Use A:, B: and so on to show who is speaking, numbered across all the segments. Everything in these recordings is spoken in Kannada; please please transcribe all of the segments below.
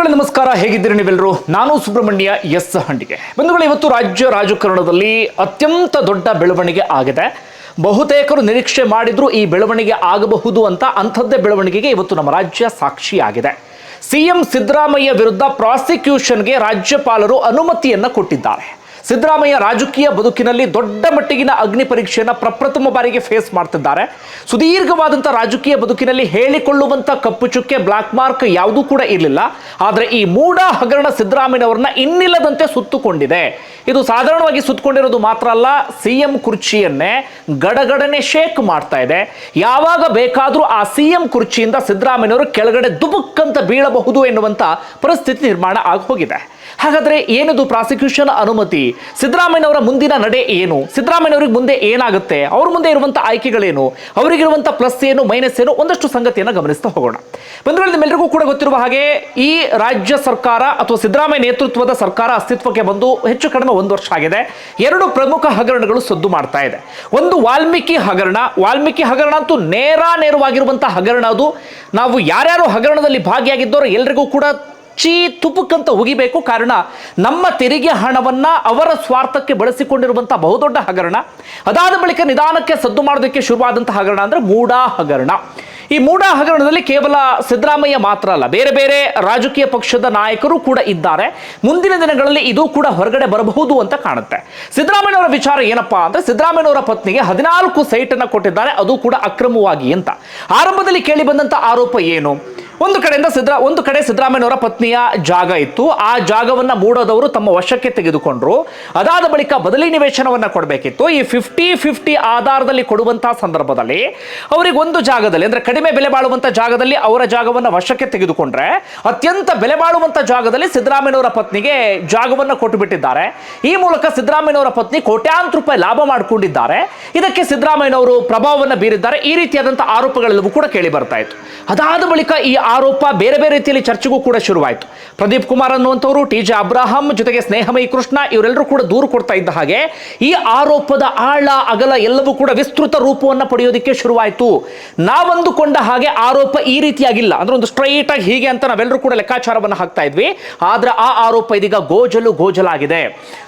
A: ಬಂಧುಗಳೇ, ನಮಸ್ಕಾರ. ಹೇಗಿದ್ದೀರಿ ನೀವೆಲ್ಲರೂ? ನಾನು ಸುಬ್ರಹ್ಮಣ್ಯ ಎಸ್ ಹಂಡಿಗೆ. ಬಂಧುಗಳು, ಇವತ್ತು ರಾಜ್ಯ ರಾಜಕಾರಣದಲ್ಲಿ ಅತ್ಯಂತ ದೊಡ್ಡ ಬೆಳವಣಿಗೆ ಆಗಿದೆ. ಬಹುತೇಕರು ನಿರೀಕ್ಷೆ ಮಾಡಿದ್ರು ಈ ಬೆಳವಣಿಗೆ ಆಗಬಹುದು ಅಂತ, ಅಂಥದ್ದೇ ಬೆಳವಣಿಗೆಗೆ ಇವತ್ತು ನಮ್ಮ ರಾಜ್ಯ ಸಾಕ್ಷಿಯಾಗಿದೆ. ಸಿಎಂ ಸಿದ್ದರಾಮಯ್ಯ ವಿರುದ್ಧ ಪ್ರಾಸಿಕ್ಯೂಷನ್ಗೆ ರಾಜ್ಯಪಾಲರು ಅನುಮತಿಯನ್ನ ಕೊಟ್ಟಿದ್ದಾರೆ. ಸಿದ್ದರಾಮಯ್ಯ ರಾಜಕೀಯ ಬದುಕಿನಲ್ಲಿ ದೊಡ್ಡ ಮಟ್ಟಿಗಿನ ಅಗ್ನಿ ಪರೀಕ್ಷೆಯನ್ನು ಪ್ರಪ್ರಥಮ ಬಾರಿಗೆ ಫೇಸ್ ಮಾಡ್ತಿದ್ದಾರೆ. ಸುದೀರ್ಘವಾದಂಥ ರಾಜಕೀಯ ಬದುಕಿನಲ್ಲಿ ಹೇಳಿಕೊಳ್ಳುವಂಥ ಕಪ್ಪು ಚುಕ್ಕೆ ಬ್ಲಾಕ್ ಮಾರ್ಕ್ ಯಾವುದೂ ಕೂಡ ಇರಲಿಲ್ಲ. ಆದರೆ ಈ ಮೂಢ ಹಗರಣ ಸಿದ್ದರಾಮಯ್ಯನವರನ್ನ ಇನ್ನಿಲ್ಲದಂತೆ ಸುತ್ತುಕೊಂಡಿದೆ. ಇದು ಸಾಧಾರಣವಾಗಿ ಸುತ್ತಕೊಂಡಿರೋದು ಮಾತ್ರ ಅಲ್ಲ ಸಿ ಎಂ ಕುರ್ಚಿಯನ್ನೇ ಗಡಗಡನೆ ಶೇಕ್ ಮಾಡ್ತಾ ಇದೆ. ಯಾವಾಗ ಬೇಕಾದರೂ ಆ ಸಿ ಎಂ ಕುರ್ಚಿಯಿಂದ ಸಿದ್ದರಾಮಯ್ಯವರು ಕೆಳಗಡೆ ದುಬುಕ್ಕಂತ ಬೀಳಬಹುದು ಎನ್ನುವಂಥ ಪರಿಸ್ಥಿತಿ ನಿರ್ಮಾಣ ಆಗಿ ಹೋಗಿದೆ ಹಾಗಾದ್ರೆ ಏನಿದು ಪ್ರಾಸಿಕ್ಯೂಷನ್ ಅನುಮತಿ? ಸಿದ್ದರಾಮಯ್ಯನವರ ಮುಂದಿನ ನಡೆ ಏನು? ಸಿದ್ದರಾಮಯ್ಯನವರಿಗೆ ಮುಂದೆ ಏನಾಗುತ್ತೆ? ಅವ್ರ ಮುಂದೆ ಇರುವಂಥ ಆಯ್ಕೆಗಳೇನು? ಅವರಿಗಿರುವಂಥ ಪ್ಲಸ್ ಏನು ಮೈನಸ್ ಏನು ಒಂದಷ್ಟು ಸಂಗತಿಯನ್ನು ಗಮನಿಸ್ತಾ ಹೋಗೋಣ. ಬಂಧುಗಳು ನಿಮ್ಮೆಲ್ಲರಿಗೂ ಕೂಡ ಗೊತ್ತಿರುವ ಹಾಗೆ ಈ ರಾಜ್ಯ ಸರ್ಕಾರ ಅಥವಾ ಸಿದ್ದರಾಮಯ್ಯ ನೇತೃತ್ವದ ಸರ್ಕಾರ ಅಸ್ತಿತ್ವಕ್ಕೆ ಬಂದು ಹೆಚ್ಚು ಕಡಿಮೆ ಒಂದು ವರ್ಷ ಆಗಿದೆ. ಎರಡು ಪ್ರಮುಖ ಹಗರಣಗಳು ಸದ್ದು ಮಾಡ್ತಾ ಇದೆ. ಒಂದು ವಾಲ್ಮೀಕಿ ಹಗರಣ. ವಾಲ್ಮೀಕಿ ಹಗರಣ ಅಂತೂ ನೇರ ನೇರವಾಗಿರುವಂತಹ ಹಗರಣ ಅದು. ನಾವು ಯಾರ್ಯಾರು ಹಗರಣದಲ್ಲಿ ಭಾಗಿಯಾಗಿದ್ದವರೋ ಎಲ್ರಿಗೂ ಕೂಡ ಚೀ ತುಪುಕ್ಕಂತ ಉಗಿಬೇಕು ಕಾರಣ ನಮ್ಮ ತೆರಿಗೆ ಹಣವನ್ನ ಅವರ ಸ್ವಾರ್ಥಕ್ಕೆ ಬಳಸಿಕೊಂಡಿರುವಂತಹ ಬಹುದೊಡ್ಡ ಹಗರಣ. ಅದಾದ ಬಳಿಕ ನಿಧಾನಕ್ಕೆ ಸದ್ದು ಮಾಡೋದಕ್ಕೆ ಶುರುವಾದಂತಹ ಹಗರಣ ಅಂದ್ರೆ ಮೂಡಾ ಹಗರಣ. ಈ ಮೂಡಾ ಹಗರಣದಲ್ಲಿ ಕೇವಲ ಸಿದ್ದರಾಮಯ್ಯ ಮಾತ್ರ ಅಲ್ಲ, ಬೇರೆ ಬೇರೆ ರಾಜಕೀಯ ಪಕ್ಷದ ನಾಯಕರು ಕೂಡ ಇದ್ದಾರೆ. ಮುಂದಿನ ದಿನಗಳಲ್ಲಿ ಇದು ಕೂಡ ಹೊರಗಡೆ ಬರಬಹುದು ಅಂತ ಕಾಣುತ್ತೆ. ಸಿದ್ದರಾಮಯ್ಯನವರ ವಿಚಾರ ಏನಪ್ಪಾ ಅಂದ್ರೆ, ಸಿದ್ದರಾಮಯ್ಯನವರ ಪತ್ನಿಗೆ ಹದಿನಾಲ್ಕು ಸೈಟ್ ಅನ್ನು ಕೊಟ್ಟಿದ್ದಾರೆ, ಅದು ಕೂಡ ಅಕ್ರಮವಾಗಿ ಅಂತ. ಆರಂಭದಲ್ಲಿ ಕೇಳಿ ಬಂದಂತ ಆರೋಪ ಏನು? ಒಂದು ಕಡೆಯಿಂದ ಸಿದ್ದರಾ, ಒಂದು ಕಡೆ ಸಿದ್ದರಾಮಯ್ಯನವರ ಪತ್ನಿಯ ಜಾಗ ಇತ್ತು. ಆ ಜಾಗವನ್ನ ಮೂಡೋದವರು ತಮ್ಮ ವಶಕ್ಕೆ ತೆಗೆದುಕೊಂಡ್ರು. ಅದಾದ ಬಳಿಕ ಬದಲಿ ನಿವೇಶನವನ್ನ ಕೊಡಬೇಕಿತ್ತು. ಈ ಫಿಫ್ಟಿ ಫಿಫ್ಟಿ ಆಧಾರದಲ್ಲಿ ಕೊಡುವಂತಹ ಸಂದರ್ಭದಲ್ಲಿ ಅವರಿಗೆ ಒಂದು ಜಾಗದಲ್ಲಿ, ಅಂದ್ರೆ ಕಡಿಮೆ ಬೆಲೆ ಬಾಳುವಂತ ಜಾಗದಲ್ಲಿ ಅವರ ಜಾಗವನ್ನ ವಶಕ್ಕೆ ತೆಗೆದುಕೊಂಡ್ರೆ ಅತ್ಯಂತ ಬೆಲೆ ಬಾಳುವಂತ ಜಾಗದಲ್ಲಿ ಸಿದ್ದರಾಮಯ್ಯನವರ ಪತ್ನಿಗೆ ಜಾಗವನ್ನ ಕೊಟ್ಟು ಬಿಟ್ಟಿದ್ದಾರೆ ಈ ಮೂಲಕ ಸಿದ್ದರಾಮಯ್ಯನವರ ಪತ್ನಿ ಕೋಟ್ಯಾಂತರ ರೂಪಾಯಿ ಲಾಭ ಮಾಡಿಕೊಂಡಿದ್ದಾರೆ. ಇದಕ್ಕೆ ಸಿದ್ದರಾಮಯ್ಯನವರು ಪ್ರಭಾವವನ್ನು ಬೀರಿದ್ದಾರೆ. ಈ ರೀತಿಯಾದಂತಹ ಆರೋಪಗಳೆಲ್ಲವೂ ಕೂಡ ಕೇಳಿ ಬರ್ತಾ ಇತ್ತು. ಅದಾದ ಬಳಿಕ ಈ ಆರೋಪ ಬೇರೆ ಬೇರೆ ರೀತಿಯಲ್ಲಿ ಚರ್ಚೆಗೂ ಕೂಡ ಶುರುವಾಯಿತು. ಪ್ರದೀಪ್ ಕುಮಾರ್ ಅನ್ನುವಂಥವರು, ಟಿ ಜೆ ಅಬ್ರಾಹಂ ಜೊತೆಗೆ ಸ್ನೇಹಮಯಿ ಕೃಷ್ಣ ಇವರೆಲ್ಲರೂ ಕೂಡ ದೂರು ಕೊಡ್ತಾ ಇದ್ದ ಹಾಗೆ ಈ ಆರೋಪದ ಆಳ, ಅಗಲ ಎಲ್ಲವೂ ಕೂಡ ವಿಸ್ತೃತ ರೂಪವನ್ನು ಪಡೆಯೋದಕ್ಕೆ ಶುರುವಾಯಿತು. ನಾವಂದುಕೊಂಡ ಹಾಗೆ ಆರೋಪ ಈ ರೀತಿಯಾಗಿಲ್ಲ. ಅಂದ್ರೆ ಒಂದು ಸ್ಟ್ರೈಟ್ ಆಗಿ ಹೀಗೆ ಅಂತ ನಾವೆಲ್ಲರೂ ಕೂಡ ಲೆಕ್ಕಾಚಾರವನ್ನು ಹಾಕ್ತಾ ಇದ್ವಿ. ಆದ್ರೆ ಆ ಆರೋಪ ಇದೀಗ ಗೋಜಲು ಗೋಜಲಾಗಿದೆ.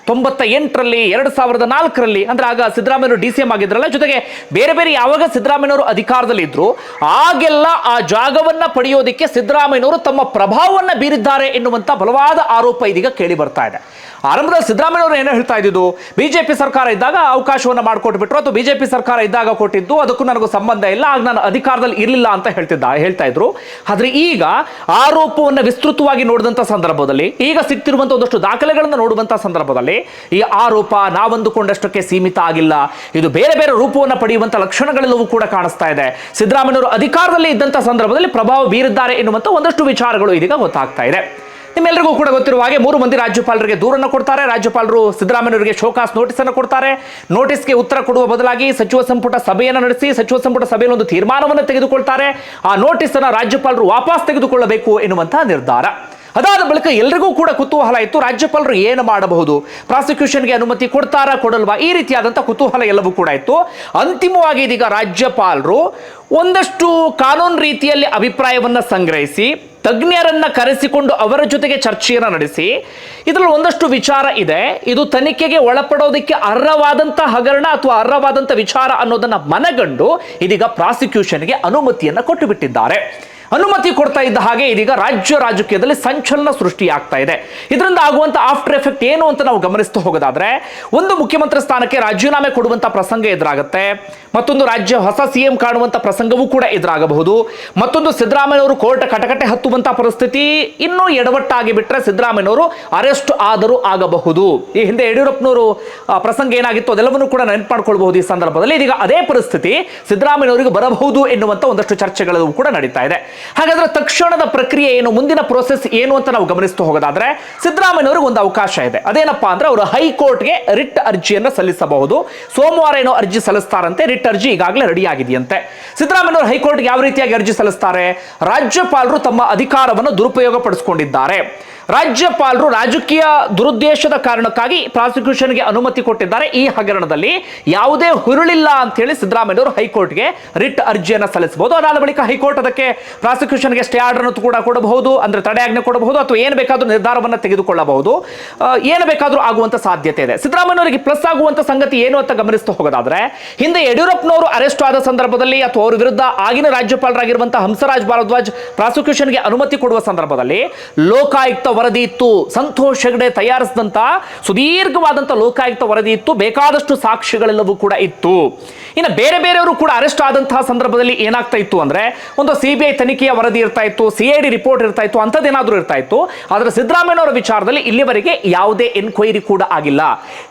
A: ತೊಂಬತ್ತ ಎಂಟರಲ್ಲಿ ಎರಡು ಸಾವಿರದ ನಾಲ್ಕರಲ್ಲಿ, ಅಂದ್ರೆ ಆಗ ಸಿದ್ದರಾಮಯ್ಯ ಡಿ ಸಿ ಎಂ ಆಗಿದ್ರಲ್ಲ, ಜೊತೆಗೆ ಬೇರೆ ಬೇರೆ ಯಾವಾಗ ಸಿದ್ದರಾಮಯ್ಯವರು ಅಧಿಕಾರದಲ್ಲಿ ಇದ್ರು, ಆಗೆಲ್ಲ ಆ ಜಾಗವನ್ನ ಪಡೆಯೋದಕ್ಕೆ ಸಿದ್ದರಾಮಯ್ಯವರು ತಮ್ಮ ಪ್ರಭಾವವನ್ನ ಬೀರಿದ್ದಾರೆ ಎನ್ನುವಂತ ಬಲವಾದ ಆರೋಪ ಇದೀಗ ಕೇಳಿ ಬರ್ತಾ ಇದೆ. ಆರಂಭದಲ್ಲಿ ಸಿದ್ದರಾಮಯ್ಯವರು ಏನೋ ಹೇಳ್ತಾ ಇದ್ದಿದ್ದು, ಬಿಜೆಪಿ ಸರ್ಕಾರ ಇದ್ದಾಗ ಅವಕಾಶವನ್ನು ಮಾಡಿಕೊಟ್ಬಿಟ್ರು ಅಥವಾ ಬಿಜೆಪಿ ಸರ್ಕಾರ ಇದ್ದಾಗ ಕೊಟ್ಟಿದ್ದು, ಅದಕ್ಕೂ ನನಗೂ ಸಂಬಂಧ ಇಲ್ಲ, ಆಗ ನಾನು ಅಧಿಕಾರದಲ್ಲಿ ಇರಲಿಲ್ಲ ಅಂತ ಹೇಳ್ತಿದ್ದ, ಹೇಳ್ತಾ ಇದ್ರು. ಆದ್ರೆ ಈಗ ಆರೋಪವನ್ನು ವಿಸ್ತೃತವಾಗಿ ನೋಡಿದಂಥ ಸಂದರ್ಭದಲ್ಲಿ, ಈಗ ಸಿಗ್ತಿರುವಂತ ಒಂದಷ್ಟು ದಾಖಲೆಗಳನ್ನು ನೋಡುವಂತ ಸಂದರ್ಭದಲ್ಲಿ, ಈ ಆರೋಪ ನಾವಂದುಕೊಂಡಷ್ಟಕ್ಕೆ ಸೀಮಿತ ಆಗಿಲ್ಲ. ಇದು ಬೇರೆ ಬೇರೆ ರೂಪವನ್ನು ಪಡೆಯುವಂಥ ಲಕ್ಷಣಗಳೆಲ್ಲವೂ ಕೂಡ ಕಾಣಿಸ್ತಾ ಇದೆ. ಸಿದ್ದರಾಮಯ್ಯವರು ಅಧಿಕಾರದಲ್ಲಿ ಇದ್ದಂಥ ಸಂದರ್ಭದಲ್ಲಿ ಪ್ರಭಾವ ಬೀರಿದ್ದಾರೆ ಎನ್ನುವಂಥ ಒಂದಷ್ಟು ವಿಚಾರಗಳು ಇದೀಗ ಗೊತ್ತಾಗ್ತಾ ಇದೆ. ನಿಮ್ಮೆಲ್ಲರಿಗೂ ಕೂಡ ಗೊತ್ತಿರುವ ಹಾಗೆ ಮೂರು ಮಂದಿ ರಾಜ್ಯಪಾಲರಿಗೆ ದೂರನ್ನು ಕೊಡ್ತಾರೆ. ರಾಜ್ಯಪಾಲರು ಸಿದ್ದರಾಮಯ್ಯವರಿಗೆ ಶೋಕಾಸ್ ನೋಟಿಸ್ ಅನ್ನು ಕೊಡ್ತಾರೆ. ನೋಟಿಸ್ಗೆ ಉತ್ತರ ಕೊಡುವ ಬದಲಾಗಿ ಸಚಿವ ಸಂಪುಟ ಸಭೆಯನ್ನು ನಡೆಸಿ ಸಚಿವ ಸಂಪುಟ ಸಭೆಯಲ್ಲಿ ಒಂದು ತೀರ್ಮಾನವನ್ನು ತೆಗೆದುಕೊಳ್ತಾರೆ. ಆ ನೋಟಿಸ್ ಅನ್ನು ರಾಜ್ಯಪಾಲರು ವಾಪಸ್ ತೆಗೆದುಕೊಳ್ಳಬೇಕು ಎನ್ನುವಂತಹ ನಿರ್ಧಾರ. ಅದಾದ ಬಳಿಕ ಎಲ್ರಿಗೂ ಕೂಡ ಕುತೂಹಲ ಇತ್ತು. ರಾಜ್ಯಪಾಲರು ಏನು ಮಾಡಬಹುದು? ಪ್ರಾಸಿಕ್ಯೂಷನ್ಗೆ ಅನುಮತಿ ಕೊಡ್ತಾರಾ ಕೊಡಲ್ವಾ? ಈ ರೀತಿಯಾದಂಥ ಕುತೂಹಲ ಎಲ್ಲವೂ ಕೂಡ ಇತ್ತು. ಅಂತಿಮವಾಗಿ ಇದೀಗ ರಾಜ್ಯಪಾಲರು ಒಂದಷ್ಟು ಕಾನೂನು ರೀತಿಯಲ್ಲಿ ಅಭಿಪ್ರಾಯವನ್ನು ಸಂಗ್ರಹಿಸಿ ತಜ್ಞರನ್ನ ಕರೆಸಿಕೊಂಡು ಅವರ ಜೊತೆಗೆ ಚರ್ಚೆಯನ್ನು ನಡೆಸಿ, ಇದರಲ್ಲಿ ಒಂದಷ್ಟು ವಿಚಾರ ಇದೆ. ಇದು ತನಿಖೆಗೆ ಒಳಪಡೋದಕ್ಕೆ ಅರ್ಹವಾದಂಥ ಹಗರಣ ಅಥವಾ ಅರ್ಹವಾದಂಥ ವಿಚಾರ ಅನ್ನೋದನ್ನ ಮನಗಂಡು ಇದೀಗ ಪ್ರಾಸಿಕ್ಯೂಷನ್ಗೆ ಅನುಮತಿಯನ್ನ ಕೊಟ್ಟು ಬಿಟ್ಟಿದ್ದಾರೆ ಅನುಮತಿ ಕೊಡ್ತಾ ಇದ್ದ ಹಾಗೆ ಇದೀಗ ರಾಜ್ಯ ರಾಜಕೀಯದಲ್ಲಿ ಸಂಚಲನ ಸೃಷ್ಟಿಯಾಗ್ತಾ ಇದೆ. ಇದರಿಂದ ಆಗುವಂತ ಆಫ್ಟರ್ ಎಫೆಕ್ಟ್ ಏನು ಅಂತ ನಾವು ಗಮನಿಸ್ತಾ ಹೋಗೋದಾದ್ರೆ, ಒಂದು ಮುಖ್ಯಮಂತ್ರಿ ಸ್ಥಾನಕ್ಕೆ ರಾಜೀನಾಮೆ ಕೊಡುವಂತ ಪ್ರಸಂಗ ಎದುರಾಗುತ್ತೆ. ಮತ್ತೊಂದು ರಾಜ್ಯ ಹೊಸ ಸಿಎಂ ಕಾಣುವಂತ ಪ್ರಸಂಗವೂ ಕೂಡ ಎದುರಾಗಬಹುದು. ಮತ್ತೊಂದು ಸಿದ್ದರಾಮಯ್ಯವರು ಕೋರ್ಟ್ ಕಟಕಟೆ ಹತ್ತುವಂತ ಪರಿಸ್ಥಿತಿ ಇನ್ನೂ ಎಡವಟ್ಟಾಗಿ ಬಿಟ್ಟರೆ ಸಿದ್ದರಾಮಯ್ಯವರು ಅರೆಸ್ಟ್ ಆದರೂ ಆಗಬಹುದು. ಈ ಹಿಂದೆ ಯಡಿಯೂರಪ್ಪನವರು ಪ್ರಸಂಗ ಏನಾಗಿತ್ತು ಅದೆಲ್ಲವನ್ನೂ ಕೂಡ ನೆನಪು ಮಾಡ್ಕೊಳ್ಬಹುದು ಈ ಸಂದರ್ಭದಲ್ಲಿ. ಇದೀಗ ಅದೇ ಪರಿಸ್ಥಿತಿ ಸಿದ್ದರಾಮಯ್ಯನವರಿಗೆ ಬರಬಹುದು ಎನ್ನುವಂತ ಒಂದಷ್ಟು ಚರ್ಚೆಗಳು ಕೂಡ ನಡೀತಾ ಇದೆ. ಹಾಗಾದ್ರೆ ತಕ್ಷಣದ ಪ್ರಕ್ರಿಯೆ ಏನು, ಮುಂದಿನ ಪ್ರೋಸೆಸ್ ಏನು ಅಂತ ನಾವು ಗಮನಿಸ್ತಾ ಹೋಗೋದಾದ್ರೆ ಸಿದ್ದರಾಮಯ್ಯನವರಿಗೆ ಒಂದು ಅವಕಾಶ ಇದೆ. ಅದೇನಪ್ಪಾ ಅಂದ್ರೆ ಅವರು ಹೈಕೋರ್ಟ್ಗೆ ರಿಟ್ ಅರ್ಜಿಯನ್ನು ಸಲ್ಲಿಸಬಹುದು. ಸೋಮವಾರ ಏನೋ ಅರ್ಜಿ ಸಲ್ಲಿಸ್ತಾರಂತೆ ರಿಟ್ ಅರ್ಜಿ ಈಗಾಗಲೇ ರೆಡಿ ಆಗಿದೆಯಂತೆ ಸಿದ್ದರಾಮಯ್ಯ ಹೈಕೋರ್ಟ್ಗೆ ಯಾವ ರೀತಿಯಾಗಿ ಅರ್ಜಿ ಸಲ್ಲಿಸ್ತಾರೆ? ರಾಜ್ಯಪಾಲರು ತಮ್ಮ ಅಧಿಕಾರವನ್ನು ದುರುಪಯೋಗ ಪಡಿಸಿಕೊಂಡಿದ್ದಾರೆ ರಾಜ್ಯಪಾಲರು ರಾಜಕೀಯ ದುರುದ್ದೇಶದ ಕಾರಣಕ್ಕಾಗಿ ಪ್ರಾಸಿಕ್ಯೂಷನ್ಗೆ ಅನುಮತಿ ಕೊಟ್ಟಿದ್ದಾರೆ. ಈ ಹಗರಣದಲ್ಲಿ ಯಾವುದೇ ಹುರುಳಿಲ್ಲ ಅಂತ ಹೇಳಿ ಸಿದ್ದರಾಮಯ್ಯವರು ಹೈಕೋರ್ಟ್ಗೆ ರಿಟ್ ಅರ್ಜಿಯನ್ನು ಸಲ್ಲಿಸಬಹುದು. ಅದಾದ ಬಳಿಕ ಹೈಕೋರ್ಟ್ ಅದಕ್ಕೆ ಪ್ರಾಸಿಕ್ಯೂಷನ್ಗೆ ಸ್ಟೇ ಆರ್ಡರ್ ಕೂಡ ಕೊಡಬಹುದು, ಅಂದ್ರೆ ತಡೆಯಾಜ್ಞೆ ಕೊಡಬಹುದು, ಅಥವಾ ಏನು ಬೇಕಾದರೂ ನಿರ್ಧಾರವನ್ನು ತೆಗೆದುಕೊಳ್ಳಬಹುದು. ಏನು ಬೇಕಾದರೂ ಆಗುವಂತ ಸಾಧ್ಯತೆ ಇದೆ. ಸಿದ್ದರಾಮಯ್ಯವರಿಗೆ ಪ್ಲಸ್ ಆಗುವಂತ ಸಂಗತಿ ಏನು ಅಂತ ಗಮನಿಸ್ತಾ ಹೋಗೋದಾದ್ರೆ, ಹಿಂದೆ ಯಡಿಯೂರಪ್ಪನವರು ಅರೆಸ್ಟ್ ಆದ ಸಂದರ್ಭದಲ್ಲಿ ಅಥವಾ ಅವರ ವಿರುದ್ಧ ಆಗಿನ ರಾಜ್ಯಪಾಲರಾಗಿರುವಂತಹ ಹಂಸರಾಜ್ ಭಾರದ್ವಾಜ್ ಪ್ರಾಸಿಕ್ಯೂಷನ್ಗೆ ಅನುಮತಿ ಕೊಡುವ ಸಂದರ್ಭದಲ್ಲಿ ಲೋಕಾಯುಕ್ತ ವರದಿ ಇತ್ತು. ಸಂತೋಷ್ ಹೆಗ್ಡೆ ತಯಾರಿಸಿದಂತ, ಸುದೀರ್ಘವಾದಂತ ಲೋಕಾಯುಕ್ತ ವರದಿ ಇತ್ತು. ಬೇಕಾದಷ್ಟು ಸಾಕ್ಷಿಗಳೆಲ್ಲವೂ ಕೂಡ ಇತ್ತು. ಇನ್ನು ಬೇರೆ ಬೇರೆಯವರು ಕೂಡ ಅರೆಸ್ಟ್ ಆದಂತಹ ಸಂದರ್ಭದಲ್ಲಿ ಏನಾಗ್ತಾ ಇತ್ತು ಅಂದ್ರೆ, ಒಂದು ಸಿಬಿಐ ತನಿಖೆಯ ವರದಿ ಇರ್ತಾ ಇತ್ತು, ಸಿಐಡಿ ರಿಪೋರ್ಟ್ ಇರ್ತಾ ಇತ್ತು ಅಂಥದ್ದೇನಾದರೂ ಇರ್ತಾ ಇತ್ತು. ಆದರೆ ಸಿದ್ದರಾಮಯ್ಯನವರ ವಿಚಾರದಲ್ಲಿ ಇಲ್ಲಿವರೆಗೆ ಯಾವುದೇ ಎನ್ಕ್ವೈರಿ ಕೂಡ ಆಗಿಲ್ಲ.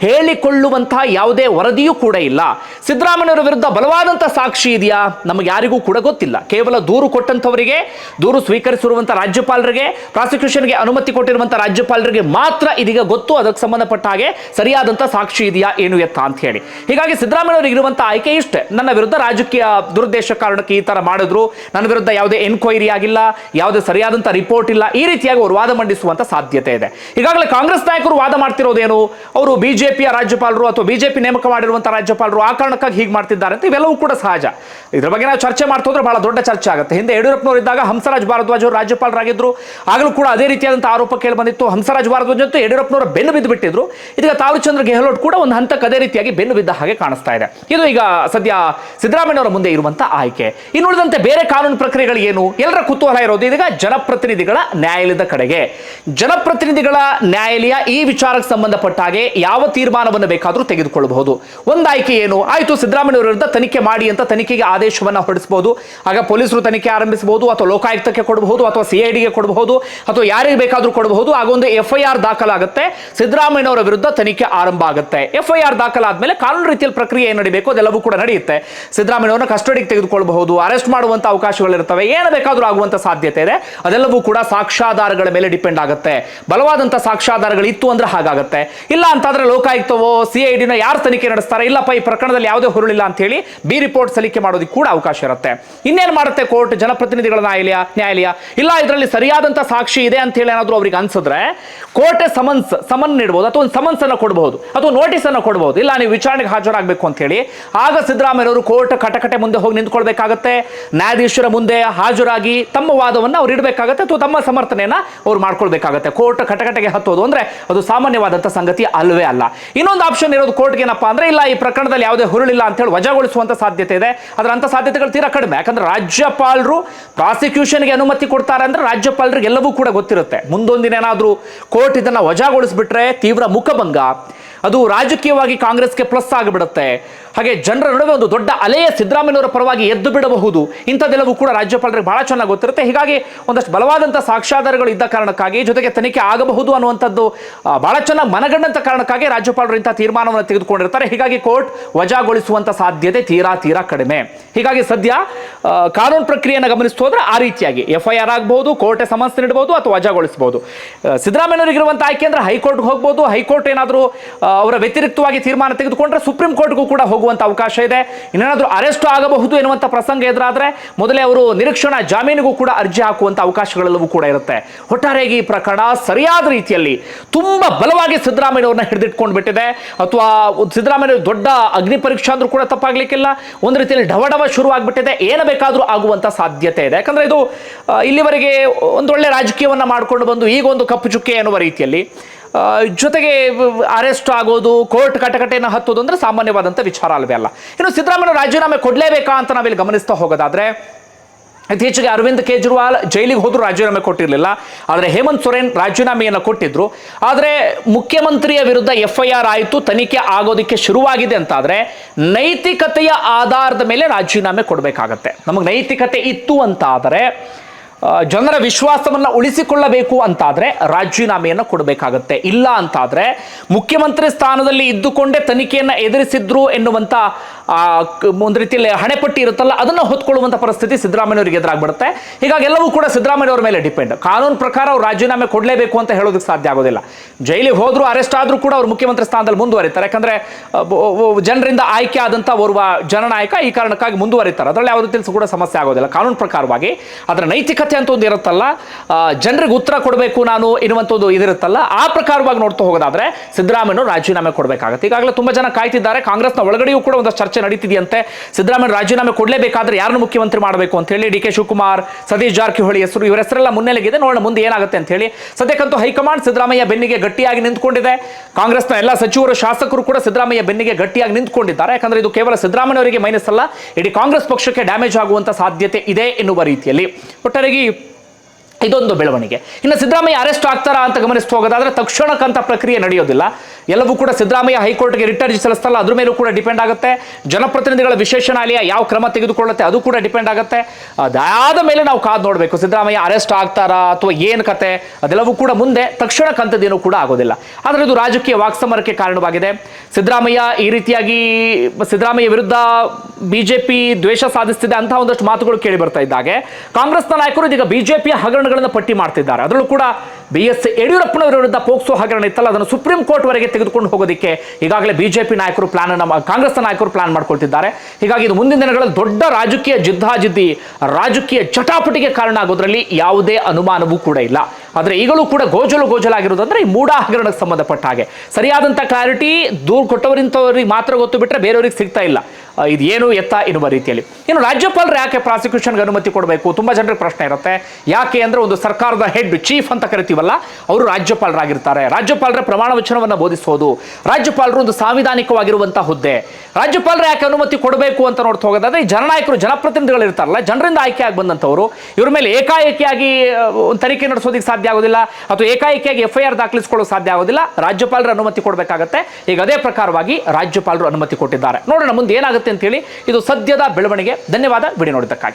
A: ಹೇಳಿಕೊಳ್ಳುವಂತಹ ಯಾವುದೇ ವರದಿಯೂ ಕೂಡ ಇಲ್ಲ. ಸಿದ್ದರಾಮಯ್ಯನವರ ವಿರುದ್ಧ ಬಲವಾದಂತಹ ಸಾಕ್ಷಿ ಇದೆಯಾ? ನಮಗೆ ಯಾರಿಗೂ ಕೂಡ ಗೊತ್ತಿಲ್ಲ. ಕೇವಲ ದೂರು ಕೊಟ್ಟಂತವರಿಗೆ ದೂರು ಸ್ವೀಕರಿಸಿರುವಂತಹ ರಾಜ್ಯಪಾಲರಿಗೆ, ಪ್ರಾಸಿಕ್ಯೂಷನ್ಗೆ ಅನುಮತಿ ಕೊಟ್ಟಿರುವಂತಹ ರಾಜ್ಯಪಾಲರಿಗೆ ಮಾತ್ರ ಇದೀಗ ಗೊತ್ತು. ಅದಕ್ಕೆ ಸಂಬಂಧಪಟ್ಟ ಹಾಗೆ ಸರಿಯಾದಂತಹ ಸಾಕ್ಷಿ ಇದೆಯಾ, ಏನು ಎತ್ತ ಅಂತ ಹೇಳಿ. ಹೀಗಾಗಿ ಸಿದ್ದರಾಮಯ್ಯವರಿಗೆ ಇರುವಂತಹ ಆಯ್ಕೆ ಇಷ್ಟೇ. ನನ್ನ ವಿರುದ್ಧ ರಾಜಕೀಯ ದುರುದ್ದೇಶ ಕಾರಣಕ್ಕೆ ಈ ತರ ಮಾಡಿದ್ರು. ನನ್ನ ವಿರುದ್ಧ ಯಾವುದೇ ಎನ್ಕ್ವೈರಿ ಆಗಿಲ್ಲ, ಯಾವುದೇ ಸರಿಯಾದಂತ ರಿಪೋರ್ಟ್ ಇಲ್ಲ. ಈ ರೀತಿಯಾಗಿ ಅವರು ವಾದ ಮಂಡಿಸುವಂತ ಸಾಧ್ಯತೆ ಇದೆ. ಈಗಾಗಲೇ ಕಾಂಗ್ರೆಸ್ ನಾಯಕರು ವಾದ ಮಾಡ್ತಿರೋದೇನು? ಅವರು ಬಿಜೆಪಿಯ ರಾಜ್ಯಪಾಲರು ಅಥವಾ ಬಿಜೆಪಿ ನೇಮಕ ಮಾಡಿರುವಂತಹ ರಾಜ್ಯಪಾಲರು ಆ ಕಾರಣಕ್ಕಾಗಿ ಹೀಗೆ ಮಾಡ್ತಿದ್ದಾರೆ? ಅಂತ ಇವೆಲ್ಲವೂ ಕೂಡ ಸಹಜ. ಇದ್ರ ಬಗ್ಗೆ ನಾವು ಚರ್ಚೆ ಮಾಡ್ತೋದ್ರೆ ಬಹಳ ದೊಡ್ಡ ಚರ್ಚೆ ಆಗುತ್ತೆ. ಹಿಂದೆ ಯಡಿಯೂರಪ್ಪನವರು ಇದ್ದಾಗ ಹಂಸರಾಜ್ ಭಾರದ್ವಾಜ್ ಅವರು ರಾಜ್ಯಪಾಲರಾಗಿದ್ದರು ಆಗಲೂ ಕೂಡ ಅದೇ ರೀತಿಯಾದಂಥ ಆರೋಪ ಕೇಳಿ ಬಂದಿತ್ತು. ಹಂಸರಾಜ್ ಭಾರದ್ವಾಜ್ ಅಂತೂ ಯಡಿಯೂರಪ್ಪನವರ ಬೆನ್ನು ಬಿದ್ದು ಬಿಟ್ಟಿದ್ರು. ಇದೀಗ ತಾರುಚಂದ್ರ ಗೆಹ್ಲೋಟ್ ಕೂಡ ಒಂದು ಹಂತಕ್ಕೆ ಅದೇ ರೀತಿಯಾಗಿ ಬೆನ್ನು ಬಿದ್ದ ಹಾಗೆ ಕಾಣಿಸ್ತಾ ಇದೆ. ಇದು ಈಗ ಸದ್ಯ ಸಿದ್ದರಾಮಯ್ಯವರ ಮುಂದೆ ಇರುವಂತಹ ಆಯ್ಕೆ. ಇನ್ನು ಉಳಿದಂತೆ ಬೇರೆ ಕಾನೂನು ಪ್ರಕ್ರಿಯೆಗಳು ಏನು? ಎಲ್ಲರ ಕುತೂಹಲ ಇರೋದು ಇದೀಗ ಜನಪ್ರತಿನಿಧಿಗಳ ನ್ಯಾಯಾಲಯದ ಕಡೆಗೆ. ಜನಪ್ರತಿನಿಧಿಗಳ ನ್ಯಾಯಾಲಯ ಈ ವಿಚಾರಕ್ಕೆ ಸಂಬಂಧಪಟ್ಟ ಹಾಗೆ ಯಾವ ತೀರ್ಮಾನವನ್ನು ಬೇಕಾದರೂ ತೆಗೆದುಕೊಳ್ಳಬಹುದು. ಒಂದು ಆಯ್ಕೆ ಏನು? ಆಯಿತು ಸಿದ್ದರಾಮಯ್ಯ ವಿರುದ್ಧ ತನಿಖೆ ಮಾಡಿ ಅಂತ ತನಿಖೆಗೆ ಆದೇಶವನ್ನ ಹೊರಡಿಸಬಹುದು. ಆಗ ಪೊಲೀಸರು ತನಿಖೆ ಆರಂಭಿಸಬಹುದು ಅಥವಾ ಲೋಕಾಯುಕ್ತಕ್ಕೆ ಕೊಡಬಹುದು ಅಥವಾ ಸಿಐಡಿಗೆ ಕೊಡಬಹುದು ಅಥವಾ ಯಾರಿಗೆ ಬೇಕಾದರೂ ಕೊಡಬಹುದು. ಆಗ ಒಂದು ಎಫ್ ಐ ಆರ್ ದಾಖಲಾಗುತ್ತೆ. ಸಿದ್ದರಾಮಯ್ಯನವರ ವಿರುದ್ಧ ತನಿಖೆ ಆರಂಭ ಆಗುತ್ತೆ. ಎಫ್ ಐ ಆರ್ ದಾಖಲಾದ್ಮೇಲೆ ಕಾನೂನು ರೀತಿಯಲ್ಲಿ ಪ್ರಕ್ರಿಯೆ ಏನು ನಡೀಬೇಕು? ಅದೆಲ್ಲವೂ ಕೂಡ ನಡೆಯುತ್ತೆ. ಸಿದ್ದರಾಮಯ್ಯವ್ರನ್ನ ಕಸ್ಟಡಿಗೆ ತೆಗೆದುಕೊಳ್ಳಬಹುದು. ಅರೆಸ್ಟ್ ಮಾಡುವಂತ ಅವಕಾಶಗಳಿರ್ತವೆ ಏನು ಬೇಕಾದರೂ ಆಗುವಂತ ಸಾಧ್ಯತೆ ಇದೆ. ಅದೆಲ್ಲವೂ ಕೂಡ ಸಾಕ್ಷ್ಯಾಧಾರಗಳ ಮೇಲೆ ಡಿಪೆಂಡ್ ಆಗುತ್ತೆ. ಬಲವಾದಂತಹ ಸಾಕ್ಷ್ಯಾಧಾರಗಳು ಇತ್ತು ಅಂದ್ರೆ ಹಾಗಾಗುತ್ತೆ. ಇಲ್ಲ ಅಂತಾದ್ರೆ ಲೋಕಾಯುಕ್ತವೋ ಸಿ ಐ ಡಿನ ಯಾರು ತನಿಖೆ ನಡೆಸ್ತಾರೆ? ಇಲ್ಲಪ್ಪ, ಈ ಪ್ರಕರಣದಲ್ಲಿ ಯಾವುದೇ ಹುರುಳಿಲ್ಲ ಅಂತ ಹೇಳಿ ಬಿ ರಿಪೋರ್ಟ್ ಸಲ್ಲಿಕೆ ಮಾಡೋದಕ್ಕೆ ಕೂಡ ಅವಕಾಶ ಇರುತ್ತೆ. ಇನ್ನೇನು ಮಾಡುತ್ತೆ ಕೋರ್ಟ್? ಜನಪ್ರತಿನಿಧಿಗಳ ನ್ಯಾಯಾಲಯ ನ್ಯಾಯಾಲಯ? ಇಲ್ಲ, ಇದರಲ್ಲಿ ಸರಿಯಾದಂತ ಸಾಕ್ಷಿ ಇದೆ ಅಂತ ಹೇಳಿ ಏನಾದರೂ ಅವ್ರಿಗೆ ಅನ್ಸಿದ್ರೆ ಕೋರ್ಟ್ ಸಮನ್ಸ್, ಸಮನ್ ನೀಡಬಹುದು ಅಥವಾ ಒಂದು ಸಮನ್ಸ್ ಅನ್ನು ಕೊಡಬಹುದು. ಅಥವಾ ನೋಟಿಸ್ ಅನ್ನು ಕೊಡಬಹುದು. ಇಲ್ಲ, ನೀವು ವಿಚಾರಣೆಗೆ ಹಾಜರಾಗಬೇಕು ಅಂತ ಹೇಳಿ ಆಗ ಸಿದ್ದರಾಮಯ್ಯವರು ಕೋರ್ಟ್ ಕಟಕಟೆ ಮುಂದೆ ಹೋಗಿ ನಿಂತ್ಕೊಳ್ಬೇಕಾಗತ್ತೆ. ನ್ಯಾಯಾಧೀಶರ ಮುಂದೆ ಹಾಜರಾಗಿ ತಮ್ಮ ವಾದವನ್ನು ಅವ್ರು ಇಡಬೇಕಾಗತ್ತೆ ಅಥವಾ ತಮ್ಮ ಸಮರ್ಥನೆಯನ್ನ ಅವ್ರು ಮಾಡ್ಕೊಳ್ಬೇಕಾಗತ್ತೆ. ಕೋರ್ಟ್ ಕಟಕಟೆಗೆ ಹತ್ತೋದು ಅಂದ್ರೆ ಅದು ಸಾಮಾನ್ಯವಾದಂಥ ಸಂಗತಿ ಅಲ್ಲವೇ ಅಲ್ಲ. ಇನ್ನೊಂದು ಆಪ್ಷನ್ ಇರೋದು ಕೋರ್ಟ್ಗೆ ಏನಪ್ಪಾ ಅಂದ್ರೆ, ಇಲ್ಲ, ಈ ಪ್ರಕರಣದಲ್ಲಿ ಯಾವುದೇ ಹುರುಳಿಲ್ಲ ಅಂತ ಹೇಳಿ ವಜಾಗೊಳಿಸುವಂತ ಸಾಧ್ಯತೆ ಇದೆ. ಆದರೆ ಅಂಥ ಸಾಧ್ಯತೆಗಳು ತೀರಾ ಕಡಿಮೆ. ಯಾಕಂದ್ರೆ ರಾಜ್ಯಪಾಲರು ಪ್ರಾಸಿಕ್ಯೂಷನ್ಗೆ ಅನುಮತಿ ಕೊಡ್ತಾರೆ ಅಂದ್ರೆ ರಾಜ್ಯಪಾಲರಿಗೆ ಎಲ್ಲವೂ ಕೂಡ ಗೊತ್ತಿರುತ್ತೆ. ಮುಂದೊಂದಿನ ಏನಾದರೂ ಕೋರ್ಟ್ ಇದನ್ನು ವಜಾಗೊಳಿಸ್ಬಿಟ್ರೆ ತೀವ್ರ ಮುಖಭಂಗ. ಅದು ರಾಜಕೀಯವಾಗಿ ಕಾಂಗ್ರೆಸ್ಗೆ ಪ್ಲಸ್ ಆಗಿಬಿಡುತ್ತೆ. ಹಾಗೆ ಜನರ ನಡುವೆ ಒಂದು ದೊಡ್ಡ ಅಲೆಯ ಸಿದ್ದರಾಮಯ್ಯವರ ಪರವಾಗಿ ಎದ್ದು ಬಿಡಬಹುದು. ಇಂಥದ್ದೆಲ್ಲವೂ ಕೂಡ ರಾಜ್ಯಪಾಲರಿಗೆ ಬಹಳ ಚೆನ್ನಾಗಿ ಗೊತ್ತಿರುತ್ತೆ. ಹೀಗಾಗಿ ಒಂದಷ್ಟು ಬಲವಾದಂಥ ಸಾಕ್ಷ್ಯಾಧಾರಗಳು ಇದ್ದ ಕಾರಣಕ್ಕಾಗಿ ಜೊತೆಗೆ ತನಿಖೆ ಆಗಬಹುದು ಅನ್ನುವಂಥದ್ದು ಬಹಳ ಚೆನ್ನಾಗಿ ಮನಗಂಡಂತ ಕಾರಣಕ್ಕಾಗಿ ರಾಜ್ಯಪಾಲರು ಇಂಥ ತೀರ್ಮಾನವನ್ನು ತೆಗೆದುಕೊಂಡಿರ್ತಾರೆ. ಹೀಗಾಗಿ ಕೋರ್ಟ್ ವಜಾಗೊಳಿಸುವಂತ ಸಾಧ್ಯತೆ ತೀರಾ ತೀರಾ ಕಡಿಮೆ. ಹೀಗಾಗಿ ಸದ್ಯ ಕಾನೂನು ಪ್ರಕ್ರಿಯೆಯನ್ನು ಗಮನಿಸ್ತು ಹೋದ್ರೆ ಆ ರೀತಿಯಾಗಿ ಎಫ್ ಐ ಆರ್ ಆಗಬಹುದು, ಕೋರ್ಟೆ ಸಮನ್ಸ್ ನೀಡಬಹುದು ಅಥವಾ ವಜಾಗೊಳಿಸಬಹುದು ಸಿದ್ದರಾಮಯ್ಯವರಿಗಿರುವಂಥ ಆಯ್ಕೆ ಅಂದ್ರೆ ಹೈಕೋರ್ಟ್ಗೆ ಹೋಗ್ಬೋದು. ಹೈಕೋರ್ಟ್ ಏನಾದರೂ ಅವರ ವ್ಯತಿರಿಕ್ತವಾಗಿ ತೀರ್ಮಾನ ತೆಗೆದುಕೊಂಡ್ರೆ ಸುಪ್ರೀಂ ಕೋರ್ಟ್ಗೂ ಕೂಡ ಹೋಗುವಂತ ಅವಕಾಶ ಇದೆ. ಇನ್ನೇನಾದರೂ ಅರೆಸ್ಟ್ ಆಗಬಹುದು ಎನ್ನುವಂಥ ಪ್ರಸಂಗ ಎದುರಾದ್ರೆ ಮೊದಲೇ ಅವರು ನಿರೀಕ್ಷಣಾ ಜಾಮೀನಿಗೂ ಕೂಡ ಅರ್ಜಿ ಹಾಕುವಂತ ಅವಕಾಶಗಳೆಲ್ಲವೂ ಕೂಡ ಇರುತ್ತೆ. ಒಟ್ಟಾರೆಯಾಗಿ ಈ ಪ್ರಕರಣ ಸರಿಯಾದ ರೀತಿಯಲ್ಲಿ ತುಂಬಾ ಬಲವಾಗಿ ಸಿದ್ದರಾಮಯ್ಯವ್ರನ್ನ ಹಿಡಿದಿಟ್ಕೊಂಡು ಬಿಟ್ಟಿದೆ. ಅಥವಾ ಸಿದ್ದರಾಮಯ್ಯ ದೊಡ್ಡ ಅಗ್ನಿ ಪರೀಕ್ಷೆ ಅಂದ್ರೂ ಕೂಡ ತಪ್ಪಾಗಲಿಕ್ಕಿಲ್ಲ. ಒಂದು ರೀತಿಯಲ್ಲಿ ಢವಢವ ಶುರು ಆಗ್ಬಿಟ್ಟಿದೆ ಏನು ಬೇಕಾದರೂ ಆಗುವಂತ ಸಾಧ್ಯತೆ ಇದೆ. ಯಾಕಂದ್ರೆ ಇದು ಇಲ್ಲಿವರೆಗೆ ಒಂದೊಳ್ಳೆ ರಾಜಕೀಯವನ್ನು ಮಾಡ್ಕೊಂಡು ಬಂದು ಈಗ ಒಂದು ಕಪ್ಪು ಚುಕ್ಕೆ ಎನ್ನುವ ರೀತಿಯಲ್ಲಿ ಜೊತೆಗೆ ಅರೆಸ್ಟ್ ಆಗೋದು, ಕೋರ್ಟ್ ಕಟಕಟೆಯನ್ನು ಹತ್ತೋದು ಅಂದ್ರೆ ಸಾಮಾನ್ಯವಾದಂಥ ವಿಚಾರ ಅಲ್ವೇ ಅಲ್ಲ. ಇನ್ನು ಸಿದ್ದರಾಮಯ್ಯ ರಾಜೀನಾಮೆ ಕೊಡಲೇಬೇಕಾ ಅಂತ ನಾವಿಲ್ಲಿ ಗಮನಿಸ್ತಾ ಹೋಗೋದಾದ್ರೆ, ಇತ್ತೀಚೆಗೆ ಅರವಿಂದ್ ಕೇಜ್ರಿವಾಲ್ ಜೈಲಿಗೆ ಹೋದರೂ ರಾಜೀನಾಮೆ ಕೊಟ್ಟಿರಲಿಲ್ಲ. ಆದರೆ ಹೇಮಂತ್ ಸೊರೇನ್ ರಾಜೀನಾಮೆಯನ್ನು ಕೊಟ್ಟಿದ್ರು. ಆದರೆ ಮುಖ್ಯಮಂತ್ರಿಯ ವಿರುದ್ಧ ಎಫ್ ಐ ಆರ್ ಆಯಿತು, ತನಿಖೆ ಆಗೋದಕ್ಕೆ ಶುರುವಾಗಿದೆ ಅಂತಾದರೆ ನೈತಿಕತೆಯ ಆಧಾರದ ಮೇಲೆ ರಾಜೀನಾಮೆ ಕೊಡಬೇಕಾಗತ್ತೆ. ನಮಗೆ ನೈತಿಕತೆ ಇತ್ತು ಅಂತ ಆದರೆ ಜನರ ವಿಶ್ವಾಸವನ್ನು ಉಳಿಸಿಕೊಳ್ಳಬೇಕು ಅಂತಾದರೆ ರಾಜೀನಾಮೆಯನ್ನು ಕೊಡಬೇಕಾಗತ್ತೆ. ಇಲ್ಲ ಅಂತಾದರೆ ಮುಖ್ಯಮಂತ್ರಿ ಸ್ಥಾನದಲ್ಲಿ ಇದ್ದುಕೊಂಡೇ ತನಿಖೆಯನ್ನು ಎದುರಿಸಿದ್ರು ಕ- ಒಂದು ರೀತಿಯಲ್ಲಿ ಹಣೆಪಟ್ಟಿ ಇರುತ್ತಲ್ಲ, ಅದನ್ನು ಹೊತ್ಕೊಳ್ಳುವಂಥ ಪರಿಸ್ಥಿತಿ ಸಿದ್ದರಾಮಯ್ಯವರಿಗೆ ಎದುರಾಗ್ಬಿಡುತ್ತೆ. ಹೀಗಾಗಿ ಎಲ್ಲವೂ ಕೂಡ ಸಿದ್ದರಾಮಯ್ಯವ್ರ ಮೇಲೆ ಡಿಪೆಂಡ್. ಕಾನೂನು ಪ್ರಕಾರ ಅವ್ರು ರಾಜೀನಾಮೆ ಕೊಡಲೇಬೇಕು ಅಂತ ಹೇಳೋದಕ್ಕೆ ಸಾಧ್ಯ ಆಗೋದಿಲ್ಲ. ಜೈಲಿಗೆ ಹೋದರೂ ಅರೆಸ್ಟ್ ಆದರೂ ಕೂಡ ಅವರು ಮುಖ್ಯಮಂತ್ರಿ ಸ್ಥಾನದಲ್ಲಿ ಮುಂದುವರಿತಾರೆ. ಯಾಕಂದ್ರೆ ಜನರಿಂದ ಆಯ್ಕೆ ಆದಂಥ ಓರ್ವ ಜನನಾಯಕ ಈ ಕಾರಣಕ್ಕಾಗಿ ಮುಂದುವರಿತಾರೆ. ಅದರಲ್ಲಿ ಯಾವುದೇ ತಿಳಿಸು ಕೂಡ ಸಮಸ್ಯೆ ಆಗೋದಿಲ್ಲ. ಕಾನೂನು ಪ್ರಕಾರವಾಗಿ ಅದರ ನೈತಿಕತೆ ಅಂತ ಒಂದು ಇರುತ್ತಲ್ಲ ಜನರಿಗೆ ಉತ್ತರ ಕೊಡಬೇಕು ನಾನು ಎನ್ನುವಂಥ ಒಂದು ಇದಿರುತ್ತಲ್ಲ, ಆ ಪ್ರಕಾರವಾಗಿ ನೋಡ್ತಾ ಹೋಗೋದಾದ್ರೆ ಸಿದ್ದರಾಮಯ್ಯ ರಾಜೀನಾಮೆ ಕೊಡಬೇಕಾಗುತ್ತೆ. ಈಗಾಗಲೇ ತುಂಬಾ ಜನ ಕಾಯ್ತಿದ್ದಾರೆ. ಕಾಂಗ್ರೆಸ್ನ ಒಳಗಡೆಯೂ ಕೂಡ ಒಂದು ಚರ್ಚೆ ನಡೀತಿದೆಯಂತೆ. ಸಿದ್ದರಾಮಯ್ಯ ರಾಜೀನಾಮೆ ಕೊಡಲೇಬೇಕಾದ್ರೆ ಯಾರನ್ನು ಮುಖ್ಯಮಂತ್ರಿ ಮಾಡಬೇಕು ಅಂತ ಹೇಳಿ ಡಿ ಕೆ ಶಿವಕುಮಾರ್, ಸತೀಶ್ ಜಾರಕಿಹೊಳಿ ಹೆಸರು ಇವರ ಹೆಸರೆಲ್ಲ ಮುನ್ನೆಲೆಗಿದೆ, ನೋಡೋಣ ಮುಂದೆ ಏನಾಗುತ್ತೆ ಅಂತ ಹೇಳಿ. ಸದ್ಯಕ್ಕಂತೂ ಹೈಕಮಾಂಡ್ ಸಿದ್ದರಾಮಯ್ಯ ಬೆನ್ನಿಗೆ ಗಟ್ಟಿಯಾಗಿ ನಿಂತ್ಕೊಂಡಿದೆ. ಕಾಂಗ್ರೆಸ್ನ ಎಲ್ಲ ಸಚಿವರು, ಶಾಸಕರು ಕೂಡ ಸಿದ್ದರಾಮಯ್ಯ ಬೆನ್ನಿಗೆ ಗಟ್ಟಿಯಾಗಿ ನಿಂತ್ಕೊಂಡಿದ್ದಾರೆ. ಯಾಕಂದ್ರೆ ಇದು ಕೇವಲ ಸಿದ್ದರಾಮಯ್ಯವರಿಗೆ ಮೈನಸ್ ಅಲ್ಲ, ಇಡೀ ಕಾಂಗ್ರೆಸ್ ಪಕ್ಷಕ್ಕೆ ಡ್ಯಾಮೇಜ್ ಆಗುವಂತ ಸಾಧ್ಯತೆ ಇದೆ ಎನ್ನುವ ರೀತಿಯಲ್ಲಿ. ಒಟ್ಟಾರೆಯಾಗಿ ಇದೊಂದು ಬೆಳವಣಿಗೆ. ಇನ್ನು ಸಿದ್ದರಾಮಯ್ಯ ಅರೆಸ್ಟ್ ಆಗ್ತಾರಾ ಅಂತ ಗಮನಿಸ್ತಾ ಹೋಗೋದಾದ್ರೆ ತಕ್ಷಣಕ್ಕಂತ ಪ್ರಕ್ರಿಯೆ ನಡೆಯೋದಿಲ್ಲ. ಎಲ್ಲವೂ ಕೂಡ ಸಿದ್ದರಾಮಯ್ಯ ಹೈಕೋರ್ಟ್ಗೆ ರಿಟ್ ಅರ್ಜಿ ಸಲ್ಲಿಸ್ತಲ್ಲ ಅದ್ರ ಮೇಲೂ ಕೂಡ ಡಿಪೆಂಡ್ ಆಗುತ್ತೆ. ಜನಪ್ರತಿನಿಧಿಗಳ ವಿಶೇಷಣಾಲಯ ಯಾವ ಕ್ರಮ ತೆಗೆದುಕೊಳ್ಳುತ್ತೆ ಅದು ಕೂಡ ಡಿಪೆಂಡ್ ಆಗುತ್ತೆ. ಅದಾದ ಮೇಲೆ ನಾವು ಕಾದು ನೋಡಬೇಕು, ಸಿದ್ದರಾಮಯ್ಯ ಅರೆಸ್ಟ್ ಆಗ್ತಾರಾ ಅಥವಾ ಏನು ಕತೆ, ಅದೆಲ್ಲವೂ ಕೂಡ ಮುಂದೆ ತಕ್ಷಣಕ್ಕಂಥದ್ದೇನೂ ಕೂಡ ಆಗೋದಿಲ್ಲ. ಆದರೆ ಇದು ರಾಜಕೀಯ ವಾಕ್ಸಮರಕ್ಕೆ ಕಾರಣವಾಗಿದೆ. ಸಿದ್ದರಾಮಯ್ಯ ಈ ರೀತಿಯಾಗಿ ಸಿದ್ದರಾಮಯ್ಯ ವಿರುದ್ಧ ಬಿಜೆಪಿ ದ್ವೇಷ ಸಾಧಿಸ್ತಿದೆ ಅಂತ ಒಂದಷ್ಟು ಮಾತುಗಳು ಕೇಳಿ ಬರ್ತಾ ಇದ್ದಾಗೆ. ಕಾಂಗ್ರೆಸ್ನ ನಾಯಕರು ಇದೀಗ ಬಿಜೆಪಿಯ ಹಗರಣಗಳನ್ನು ಪಟ್ಟಿ ಮಾಡ್ತಿದ್ದಾರೆ. ಅದರಲ್ಲೂ ಕೂಡ ಬಿ ಎಸ್ ಯಡಿಯೂರಪ್ಪನವರ ವಿರುದ್ಧ ಪೋಕ್ಸೋ ಹಗರಣ ಇತ್ತಲ್ಲ ಅದನ್ನು ಸುಪ್ರೀಂ ಕೋರ್ಟ್ ವರೆಗೆ ತೆಗೆದುಕೊಂಡು ಹೋಗೋದಕ್ಕೆ ಈಗಾಗಲೇ ಬಿಜೆಪಿ ನಾಯಕರು ಪ್ಲಾನ್ ಕಾಂಗ್ರೆಸ್ ನಾಯಕರು ಪ್ಲಾನ್ ಮಾಡ್ಕೊಳ್ತಿದ್ದಾರೆ. ಹೀಗಾಗಿ ಇದು ಮುಂದಿನ ದಿನಗಳಲ್ಲಿ ದೊಡ್ಡ ರಾಜಕೀಯ ಜಿದ್ದಾಜಿದ್ದಿ, ರಾಜಕೀಯ ಚಟಾಪಟಿಗೆ ಕಾರಣ ಆಗೋದ್ರಲ್ಲಿ ಯಾವುದೇ ಅನುಮಾನವೂ ಕೂಡ ಇಲ್ಲ. ಆದರೆ ಈಗಲೂ ಕೂಡ ಗೋಜಲು ಗೋಜಲಾಗಿರೋದಂದ್ರೆ ಈ ಮೂಡ ಹಗರಣಕ್ಕೆ ಸಂಬಂಧಪಟ್ಟ ಹಾಗೆ. ಸರಿಯಾದಂಥ ಕ್ಲಾರಿಟಿ ದೂರು ಕೊಟ್ಟವರಿಂಥವ್ರಿಗೆ ಮಾತ್ರ ಗೊತ್ತು ಬಿಟ್ಟರೆ ಬೇರೆಯವ್ರಿಗೆ ಸಿಗ್ತಾ ಇಲ್ಲ. ಇದು ಏನು ಎತ್ತ ಎನ್ನುವ ರೀತಿಯಲ್ಲಿ. ಇನ್ನು ರಾಜ್ಯಪಾಲರು ಯಾಕೆ ಪ್ರಾಸಿಕ್ಯೂಷನ್ಗೆ ಅನುಮತಿ ಕೊಡಬೇಕು? ತುಂಬಾ ಜನರಿಗೆ ಪ್ರಶ್ನೆ ಇರುತ್ತೆ. ಯಾಕೆ ಅಂದ್ರೆ ಒಂದು ಸರ್ಕಾರದ ಹೆಡ್ ಚೀಫ್ ಅಂತ ಕರಿತೀವಲ್ಲ, ಅವರು ರಾಜ್ಯಪಾಲರಾಗಿರ್ತಾರೆ ರಾಜ್ಯಪಾಲರ ಪ್ರಮಾಣ ವಚನವನ್ನು ಬೋಧಿಸೋದು. ರಾಜ್ಯಪಾಲರು ಒಂದು ಸಾಂವಿಧಾನಿಕವಾಗಿರುವಂತಹ ಹುದ್ದೆ. ರಾಜ್ಯಪಾಲರು ಯಾಕೆ ಅನುಮತಿ ಕೊಡಬೇಕು ಅಂತ ನೋಡ್ತಾ ಹೋಗೋದಾದ್ರೆ ಜನನಾಯಕರು, ಜನಪ್ರತಿನಿಧಿಗಳು ಇರ್ತಾರಲ್ಲ, ಜನರಿಂದ ಆಯ್ಕೆ ಆಗಿ ಬಂದಂಥವರು. ಇವ್ರ ಮೇಲೆ ಏಕಾಏಕಿಯಾಗಿ ಒಂದು ತನಿಖೆ ನಡೆಸೋದಕ್ಕೆ ಸಾಧ್ಯ ಆಗೋದಿಲ್ಲ, ಅಥವಾ ಏಕಾಏಕಿಯಾಗಿ ಎಫ್ ಐ ಆರ್ ದಾಖಲಿಸಿಕೊಳ್ಳೋಕೆ ಸಾಧ್ಯ ಆಗೋದಿಲ್ಲ, ರಾಜ್ಯಪಾಲರ ಅನುಮತಿ ಕೊಡಬೇಕಾಗತ್ತೆ. ಈಗ ಅದೇ ಪ್ರಕಾರವಾಗಿ ರಾಜ್ಯಪಾಲರು ಅನುಮತಿ ಕೊಟ್ಟಿದ್ದಾರೆ. ನೋಡೋಣ ಮುಂದೆ ಏನಾಗುತ್ತೆ ಅಂತ ಹೇಳಿ ಇದು ಸದ್ಯದ ಬೆಳವಣಿಗೆ. ಧನ್ಯವಾದ. ವಿಡಿಯೋ ನೋಡಿದ್ದಕ್ಕಾಗಿ.